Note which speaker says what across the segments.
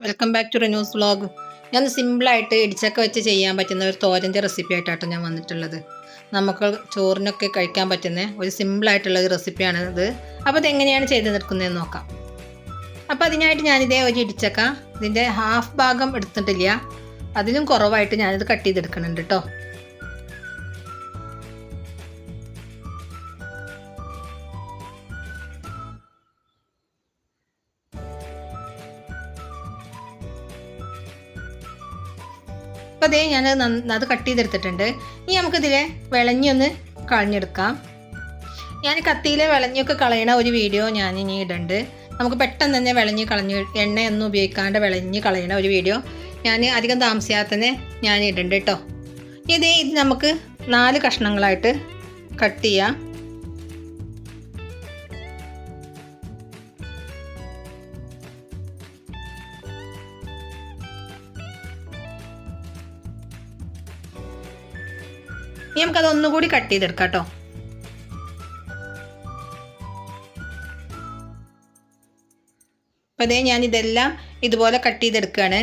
Speaker 1: Welcome back to Rinu's vlog ഞാൻ സിമ്പിളായിട്ട് ഇടിച്ചക്ക വെച്ച് ചെയ്യാൻ പറ്റുന്ന ഒരു തോരന്റെ റെസിപ്പി ആയിട്ടാട്ടോ ഞാൻ വന്നിട്ടുള്ളത്. നമുക്ക് ചോറിനൊക്കെ കഴിക്കാൻ പറ്റുന്ന ഒരു സിമ്പിളായിട്ടുള്ള ഒരു റെസിപ്പിയാണ് ഇത്. അപ്പോൾ ഇതെങ്ങനെയാണ് ചെയ്ത് നിൽക്കുന്നതെന്ന് നോക്കാം. അപ്പോൾ അതിനായിട്ട് ഞാനിതേ ഒരു ഇടിച്ചക്ക ഇതിന്റെ ഹാഫ് ഭാഗം എടുത്തിട്ടില്ല. അതിലും കുറവായിട്ട് ഞാനിത് കട്ട് ചെയ്തെടുക്കുന്നുണ്ട് കേട്ടോ അപ്പോൾ അതേ ഞാൻ അത് കട്ട് ചെയ്തെടുത്തിട്ടുണ്ട്. ഇനി നമുക്കിതിലെ വിളഞ്ഞൊന്ന് കളഞ്ഞെടുക്കാം. ഞാൻ കത്തിയിലെ വിളഞ്ഞൊക്കെ കളയണ ഒരു വീഡിയോ ഞാൻ ഇനി ഇടണ്ട്. നമുക്ക് പെട്ടെന്ന് തന്നെ വിളഞ്ഞ് കളഞ്ഞ് എണ്ണയൊന്നും ഉപയോഗിക്കാണ്ട് വിളഞ്ഞ് കളയണ ഒരു വീഡിയോ ഞാൻ അധികം താമസിയാതെ തന്നെ ഞാൻ ഇടുന്നുണ്ട് കേട്ടോ ഇതേ ഇത് നമുക്ക് നാല് കഷ്ണങ്ങളായിട്ട് കട്ട് ചെയ്യാം. ഇനി നമുക്കത് ഒന്നുകൂടി കട്ട് ചെയ്തെടുക്കാം കേട്ടോ. അതേ ഞാൻ ഇതെല്ലാം ഇതുപോലെ കട്ട് ചെയ്തെടുക്കുകയാണ്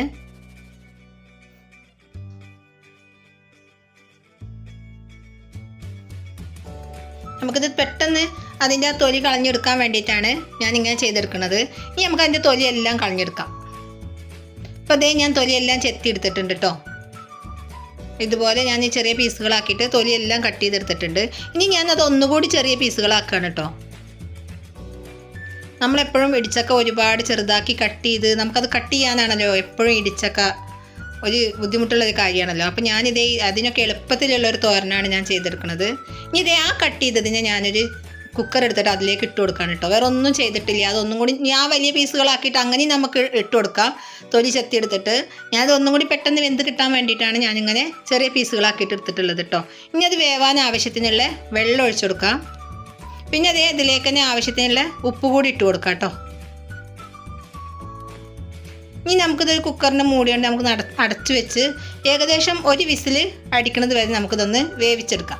Speaker 1: നമുക്കിത് പെട്ടെന്ന് അതിന്റെ ആ തൊലി കളഞ്ഞെടുക്കാൻ വേണ്ടിയിട്ടാണ് ഞാൻ ഇങ്ങനെ ചെയ്തെടുക്കുന്നത്. ഇനി നമുക്ക് അതിന്റെ തൊലി എല്ലാം കളഞ്ഞെടുക്കാം. അപ്പോൾ അതേ ഞാൻ തൊലിയെല്ലാം ചെത്തി എടുത്തിട്ടുണ്ട് കേട്ടോ. ഇതുപോലെ ഞാൻ ഈ ചെറിയ പീസുകളാക്കിയിട്ട് തൊലിയെല്ലാം കട്ട് ചെയ്തെടുത്തിട്ടുണ്ട്. ഇനി ഞാൻ അത് ഒന്നുകൂടി ചെറിയ പീസുകളാക്കുകയാണ് കേട്ടോ. നമ്മളെപ്പോഴും ഇടിച്ചക്ക ഒരുപാട് ചെറുതാക്കി കട്ട് ചെയ്ത് നമുക്കത് കട്ട് ചെയ്യാനാണല്ലോ എപ്പോഴും ഇടിച്ചക്ക ഒരു ബുദ്ധിമുട്ടുള്ള ഒരു കാര്യമാണല്ലോ. അപ്പോൾ ഞാനിതേ അതിനൊക്കെ എളുപ്പത്തിലുള്ള ഒരു തോരനാണ് ഞാൻ ചെയ്തെടുക്കുന്നത്. ഇനി ഇതേ ആ കട്ട് ചെയ്തതിനെ ഞാനൊരു കുക്കർ എടുത്തിട്ട് അതിലേക്ക് ഇട്ട് കൊടുക്കാൻ കേട്ടോ വേറെ ഒന്നും ചെയ്തിട്ടില്ല. അതൊന്നും കൂടി ഞാൻ വലിയ പീസുകളാക്കിയിട്ട് അങ്ങനെ നമുക്ക് ഇട്ട് കൊടുക്കാം. തൊലി ചെത്തി എടുത്തിട്ട് ഞാനത് ഒന്നും കൂടി പെട്ടെന്ന് വെന്ത് കിട്ടാൻ വേണ്ടിയിട്ടാണ് ഞാനിങ്ങനെ ചെറിയ പീസുകളാക്കിയിട്ട് എടുത്തിട്ടുള്ളത് കേട്ടോ ഇനി അത് വേവാൻ ആവശ്യത്തിനുള്ള വെള്ളം ഒഴിച്ചു കൊടുക്കാം. പിന്നെ അതേ ഇതിലേക്ക് തന്നെ ആവശ്യത്തിനുള്ള ഉപ്പ് കൂടി ഇട്ട് കൊടുക്കാം കേട്ടോ ഇനി നമുക്കിത് കുക്കറിന്റെ മൂടിയുണ്ട് നമുക്ക് അടച്ചു വെച്ച് ഏകദേശം ഒരു വിസിൽ അടിക്കുന്നത് വരെ നമുക്കിതൊന്ന് വേവിച്ചെടുക്കാം.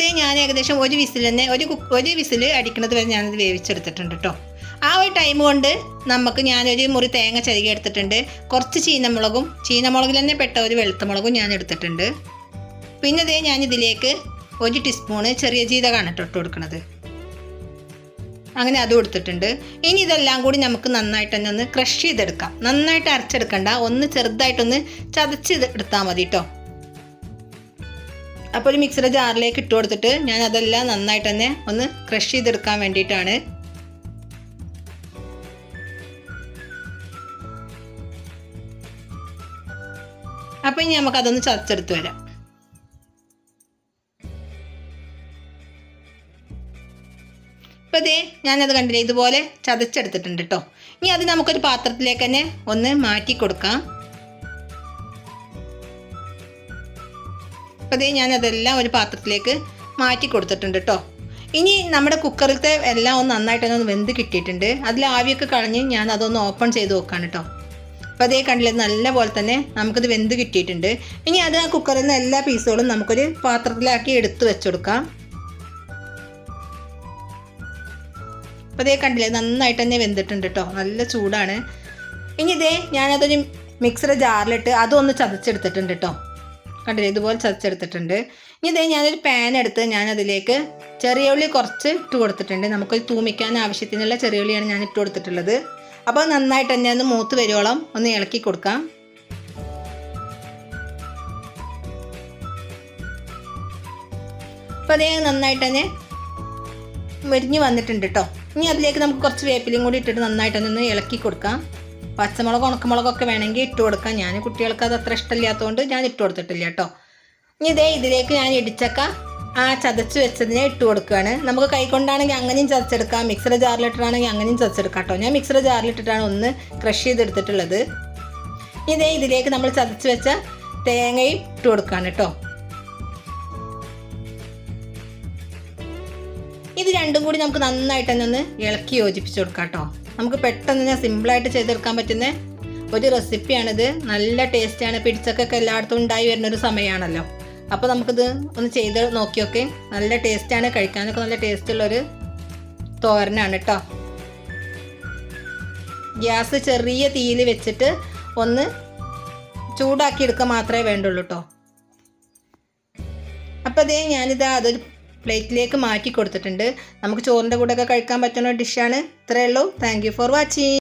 Speaker 1: അതേ ഞാൻ ഏകദേശം ഒരു വിസിൽ തന്നെ ഒരു കുക്ക് ഒരു വിസിൽ അടിക്കുന്നത് വരെ ഞാനത് വേവിച്ചെടുത്തിട്ടുണ്ട് കേട്ടോ ആ ഒരു ടൈം കൊണ്ട് നമുക്ക് ഞാനൊരു മുറി തേങ്ങ ചരുകി എടുത്തിട്ടുണ്ട്. കുറച്ച് ചീനമുളകും ചീനമുളകിൽ തന്നെ പെട്ട ഒരു വെളുത്തമുളകും ഞാൻ എടുത്തിട്ടുണ്ട്. പിന്നെ അതേ ഞാൻ ഇതിലേക്ക് ഒരു ടീസ്പൂണ് ചെറിയ ജീരകമാണ് കേട്ടോ ഇട്ട് കൊടുക്കുന്നത് അങ്ങനെ അതും എടുത്തിട്ടുണ്ട്. ഇനി ഇതെല്ലാം കൂടി നമുക്ക് നന്നായിട്ട് തന്നെ ഒന്ന് ക്രഷ് ചെയ്തെടുക്കാം. നന്നായിട്ട് അരച്ചെടുക്കണ്ട. ഒന്ന് ചെറുതായിട്ടൊന്ന് ചതച്ച് എടുത്താൽ മതി കേട്ടോ അപ്പോൾ ഒരു മിക്സിയുടെ ജാറിലേക്ക് ഇട്ട് കൊടുത്തിട്ട് ഞാൻ അതെല്ലാം നന്നായിട്ട് തന്നെ ഒന്ന് ക്രഷ് ചെയ്തെടുക്കാൻ വേണ്ടിയിട്ടാണ്. അപ്പോൾ ഇനി നമുക്കതൊന്ന് ചതച്ചെടുത്ത് വരാം. ഇപ്പം ഇതേ ഞാനത് കണ്ടില്ലേ ഇതുപോലെ ചതച്ചെടുത്തിട്ടുണ്ട് കേട്ടോ ഇനി അത് നമുക്കൊരു പാത്രത്തിലേക്ക് തന്നെ ഒന്ന് മാറ്റി കൊടുക്കാം. അപ്പോൾ ഞാൻ അതെല്ലാം ഒരു പാത്രത്തിലേക്ക് മാറ്റി കൊടുത്തിട്ടുണ്ട് കേട്ടോ ഇനി നമ്മുടെ കുക്കറിലത്തെ എല്ലാം ഒന്ന് നന്നായിട്ടൊന്ന് വെന്ത് കിട്ടിയിട്ടുണ്ട്. അതിൽ ആവിയൊക്കെ കളഞ്ഞ് ഞാൻ അതൊന്ന് ഓപ്പൺ ചെയ്ത് നോക്കാണ് കേട്ടോ അപ്പോൾ അതേ കണ്ടില്ലേ നല്ല പോലെ തന്നെ നമുക്കിത് വെന്ത് കിട്ടിയിട്ടുണ്ട്. ഇനി അത് ആ കുക്കറിൽ നിന്ന് എല്ലാ പീസുകളും നമുക്കൊരു പാത്രത്തിലാക്കി എടുത്ത് വെച്ചെടുക്കാം അപ്പോൾ അതേ കണ്ടില്ലേ നന്നായിട്ട് തന്നെ വെന്തിട്ടുണ്ട് കേട്ടോ നല്ല ചൂടാണ്. ഇനി ഇതേ ഞാനതൊരു മിക്സറെ ജാറിലിട്ട് അതൊന്ന് ചതച്ചെടുത്തിട്ടുണ്ട് കേട്ടോ കണ്ടില്ലേ? ഇതുപോലെ ചതച്ചെടുത്തിട്ടുണ്ട്. ഇനി ഇതേ ഞാനൊരു പാൻ എടുത്ത് ഞാനതിലേക്ക് ചെറിയ ഉള്ളി കുറച്ച് ഇട്ട് കൊടുത്തിട്ടുണ്ട്. നമുക്ക് തൂമിക്കാൻ ആവശ്യത്തിനുള്ള ചെറിയ ഉള്ളിയാണ് ഞാൻ ഇട്ട് കൊടുത്തിട്ടുള്ളത്. അപ്പോൾ നന്നായിട്ട് തന്നെ ഒന്ന് മൂത്ത് വരുവോളം ഒന്ന് ഇളക്കി കൊടുക്കാം. അപ്പോൾ അതേ നന്നായിട്ട് തന്നെ മെരിഞ്ഞ് വന്നിട്ടുണ്ട് കേട്ടോ ഇനി അതിലേക്ക് നമുക്ക് കുറച്ച് വേപ്പിലയും കൂടി ഇട്ടിട്ട് നന്നായിട്ടൊന്ന് ഇളക്കി കൊടുക്കാം. പച്ചമുളക് ഉണക്കമുളകൊക്കെ വേണമെങ്കിൽ ഇട്ട് കൊടുക്കാം. ഞാൻ കുട്ടികൾക്ക് അത് അത്ര ഇഷ്ടമില്ലാത്തതുകൊണ്ട് ഞാൻ ഇട്ട് കൊടുത്തിട്ടില്ല കേട്ടോ. ഇനി ഇതേ ഇതിലേക്ക് ഞാൻ ഇടിച്ചക്ക ആ ചതച്ച് വെച്ചതിനെ ഇട്ട് കൊടുക്കുകയാണ്. നമുക്ക് കൈകൊണ്ടാണെങ്കിൽ അങ്ങനെയും ചതച്ചെടുക്കാം. മിക്സർ ജാറിലിട്ടാണെങ്കിൽ അങ്ങനെയും ചതച്ചെടുക്കാം കേട്ടോ. ഞാൻ മിക്സർ ജാറിലിട്ടിട്ടാണ് ഒന്ന് ക്രഷ് ചെയ്തെടുത്തിട്ടുള്ളത്. ഇതേ ഇതിലേക്ക് നമ്മൾ ചതച്ച് വെച്ച തേങ്ങയും ഇട്ട് കൊടുക്കുകയാണ് കേട്ടോ. ഇത് രണ്ടും കൂടി നമുക്ക് നന്നായിട്ട് തന്നെ ഒന്ന് ഇളക്കി യോജിപ്പിച്ച് കൊടുക്കാം കേട്ടോ. നമുക്ക് പെട്ടെന്ന് തന്നെ സിമ്പിളായിട്ട് ചെയ്തെടുക്കാൻ പറ്റുന്ന ഒരു റെസിപ്പിയാണിത്. നല്ല ടേസ്റ്റാണ്. പിടിച്ചക്കൊക്കെ എല്ലായിടത്തും ഉണ്ടായി വരുന്ന ഒരു സമയമാണല്ലോ. അപ്പോൾ നമുക്കിത് ഒന്ന് ചെയ്ത് നോക്കിയൊക്കെ. നല്ല ടേസ്റ്റാണ്. കഴിക്കാനൊക്കെ നല്ല ടേസ്റ്റുള്ളൊരു തോരനാണ് കേട്ടോ ഗ്യാസ് ചെറിയ തീയിൽ വെച്ചിട്ട് ഒന്ന് ചൂടാക്കി മാത്രമേ വേണ്ടുള്ളൂ കേട്ടോ അപ്പോൾ അതേ ഞാനിതാ അതൊരു പ്ലേറ്റിലേക്ക് മാറ്റി കൊടുത്തിട്ടുണ്ട്. നമുക്ക് ചോറിന്റെ കൂടെ ഒക്കെ കഴിക്കാൻ പറ്റുന്ന ഡിഷാണ് ഇത്രയേ ഉള്ളൂ. Thank for watching